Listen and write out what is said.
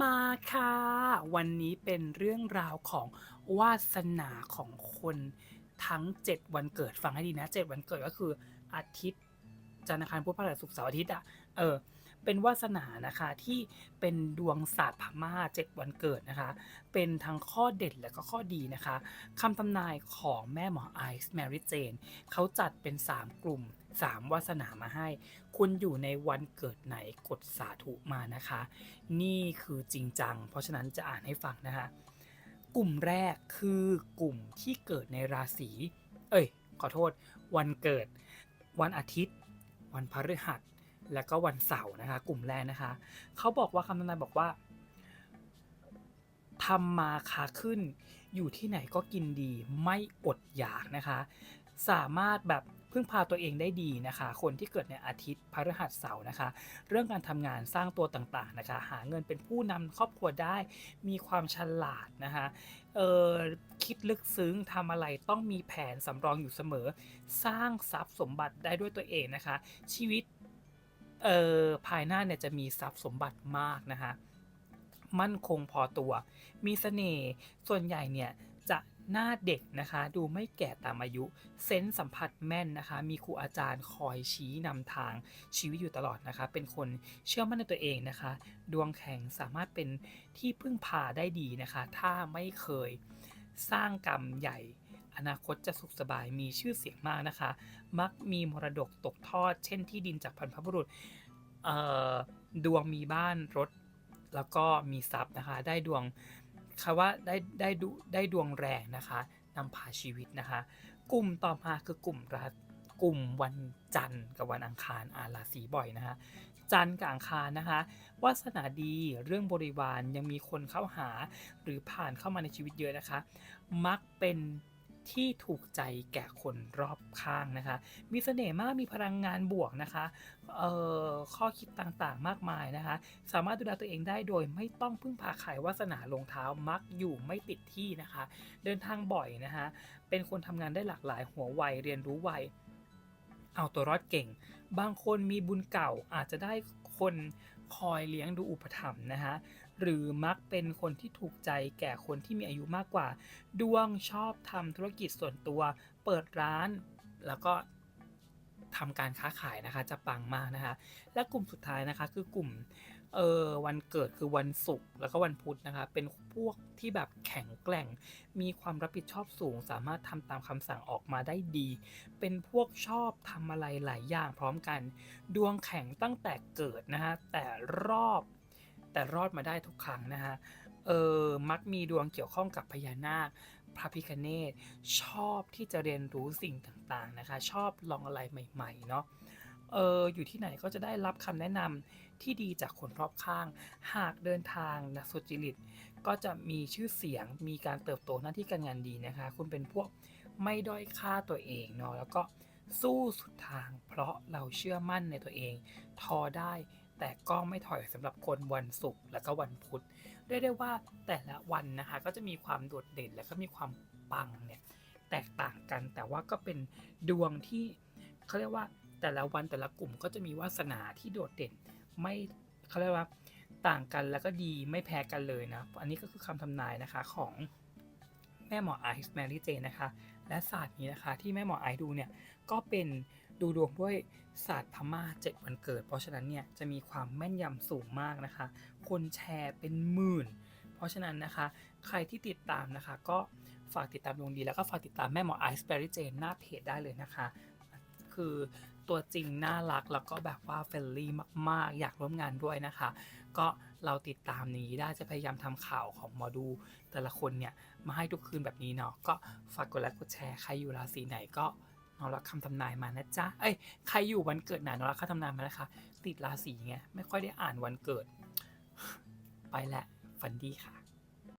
มาค่ะ วันนี้เป็นเรื่องราวของวาสนาของคนทั้ง 7 วันเกิดฟังให้ดีนะ 7 วันเกิดก็คืออาทิตย์จันทร์อังคารพุธพฤหัสศุกร์เสาร์อาทิตย์อะเออเป็นวาสนานะคะที่เป็นดวงศาสตร์พม่า7วันเกิดนะคะ เป็นทั้งข้อเด่นและก็ข้อดีนะคะคำทำนายของแม่หมอไอซ์แมรี่เจนเขาจัดเป็น 3 กลุ่ม 3วาสนามาให้ คุณอยู่ในวันเกิดไหนกดสาธุมานะคะ นี่คือจริงจัง เพราะฉะนั้นจะอ่านให้ฟังนะคะ กลุ่มแรกคือกลุ่มที่เกิดในราศี เอ้ย ขอโทษ วันเกิด วันอาทิตย์ วันพฤหัส และก็วันเสาร์นะคะ กลุ่มแรกนะคะ เขาบอกว่าคำทำนายบอกว่าทำมาค้าขึ้น อยู่ที่ไหนก็กินดี ไม่อดอยากนะคะ สามารถแบบ พึ่งพาตัวเองได้ดีนะคะ คนที่เกิดในอาทิตย์พฤหัสเสาร์นะคะ เรื่องการทำงานสร้างตัวต่างๆนะคะ หาเงินเป็นผู้นำครอบครัวได้มีความฉลาดนะคะเออคิดลึกซึ้งทำอะไรต้องมีแผนสำรองอยู่เสมอ สร้างทรัพย์สมบัติได้ด้วยตัวเองนะคะ ชีวิตเอ่อภายหน้าเนี่ยจะมีทรัพย์สมบัติมากนะคะ มั่นคงพอตัว มีเสน่ห์ส่วนใหญ่เนี่ยจะ หน้าเด็กนะคะ ดูไม่แก่ตามอายุ เซนส์สัมผัสแม่นนะคะ มีครูอาจารย์คอยชี้นำทางชีวิตอยู่ตลอดนะคะ เป็นคนเชื่อมั่นในตัวเองนะคะ ดวงแข็งสามารถเป็นที่พึ่งพาได้ดีนะคะ ถ้าไม่เคยสร้างกรรมใหญ่ อนาคตจะสุขสบายมีชื่อเสียงมากนะคะ มักมีมรดกตกทอด เช่นที่ดินจากพันพบุรุษดวงมีบ้านรถ แล้วก็มีทรัพย์นะคะ ได้ดวง คำว่าได้ได้ดูได้ดวงแรงนะคะนำพาชีวิตนะคะ กลุ่มต่อมาคือกลุ่มรากลุ่มวันจันทร์กับวันอังคารอาราศีบ่อยนะคะจันทร์กับอังคารนะคะวาสนาดีเรื่องบริวารยังมีคนเข้าหาหรือผ่านเข้ามาในชีวิตเยอะนะคะ มักเป็น ที่ถูกใจแก่คนรอบข้างนะคะ มีเสน่ห์มากมีพลังงานบวกนะคะเออข้อคิดต่างๆมากมายนะคะ สามารถดูแลตัวเองได้โดยไม่ต้องพึ่งพาขายวาสนาลงเท้ามักอยู่ไม่ติดที่นะคะ เดินทางบ่อยนะคะเป็นคนทำงานได้หลากหลายหัวไวเรียนรู้ไวเอาตัวรอดเก่ง บางคนมีบุญเก่าอาจจะได้คนคอยเลี้ยงดูอุปถัมภ์นะคะ หรือมักเป็นคนที่ถูกใจแก่คนที่มีอายุมากกว่า ดวงชอบทำธุรกิจส่วนตัว เปิดร้าน แล้วก็ทำการค้าขายนะคะจะปังมากนะคะ และกลุ่มสุดท้ายนะคะคือกลุ่มเออวันเกิดคือวันศุกร์แล้วก็วันพุธนะคะ เป็นพวกที่แบบแข็งแกร่ง มีความรับผิดชอบสูง สามารถทำตามคำสั่งออกมาได้ดี เป็นพวกชอบทำอะไรหลายอย่างพร้อมกัน ดวงแข็งตั้งแต่เกิดนะฮะแต่รอบ แต่รอดมาได้ทุกครั้งนะฮะ เออ มักมีดวงเกี่ยวข้องกับพญานาค พระพิคเนตชอบที่จะเรียนรู้สิ่งต่างๆนะคะ ชอบลองอะไรใหม่ ๆ เนาะเอออยู่ที่ไหนก็จะได้รับคำแนะนำที่ดีจากคนรอบข้าง หากเดินทางนะสุจริต ก็จะมีชื่อเสียงมีการเติบโตหน้าที่การงานดีนะคะ คุณเป็นพวกไม่ด้อยค่าตัวเองเนาะแล้วก็สู้สุดทาง เพราะเราเชื่อมั่นในตัวเอง ทอได้ แต่ก็ไม่ถอยสำหรับคนวันศุกร์และก็วันพุธเรียกได้ว่าแต่ละวันนะคะก็จะมีความโดดเด่นและก็มีความปังเนี่ยแตกต่างกันแต่ว่าก็เป็นดวงที่เขาเรียกว่าแต่ละวันแต่ละกลุ่มก็จะมีวาสนาที่โดดเด่นไม่เขาเรียกว่าต่างกันแล้วก็ดีไม่แพ้กันเลยนะ อันนี้ก็คือคำทำนายนะคะของแม่หมอไอซ์แมรี่เจนนะคะ และศาสตร์นี้นะคะที่แม่หมอไอซ์ดูเนี่ยก็เป็น ดูดวงด้วยศาสตร์พม่าเจ็ดวันเกิด เพราะฉะนั้นเนี่ยจะมีความแม่นยำสูงมากนะคะ คนแชร์เป็นหมื่น เพราะฉะนั้นนะคะ ใครที่ติดตามนะคะ ก็ฝากติดตามดวงดีแล้วก็ฝากติดตามแม่หมอไอซ์แมรี่เจนหน้าเพจได้เลยนะคะ คือตัวจริงน่ารักแล้วก็แบบว่าเฟรนลี่มาก ๆ อยากร่วมงานด้วยนะคะ ก็เราติดตามนี้ได้จะพยายามทำข่าวของหมอดู แต่ละคนเนี่ยมาให้ทุกคืนแบบนี้เนาะก็ฝากกดไลค์กดแชร์ใครอยู่ราศีไหนก็ นอนรับคำทำนายมานะจ๊ะ เอ้ยใครอยู่วันเกิดไหนนอนรับคำทำนายมานะคะ ติดราศีไงไม่ค่อยได้อ่านวันเกิด ไปแหละฝันดีค่ะ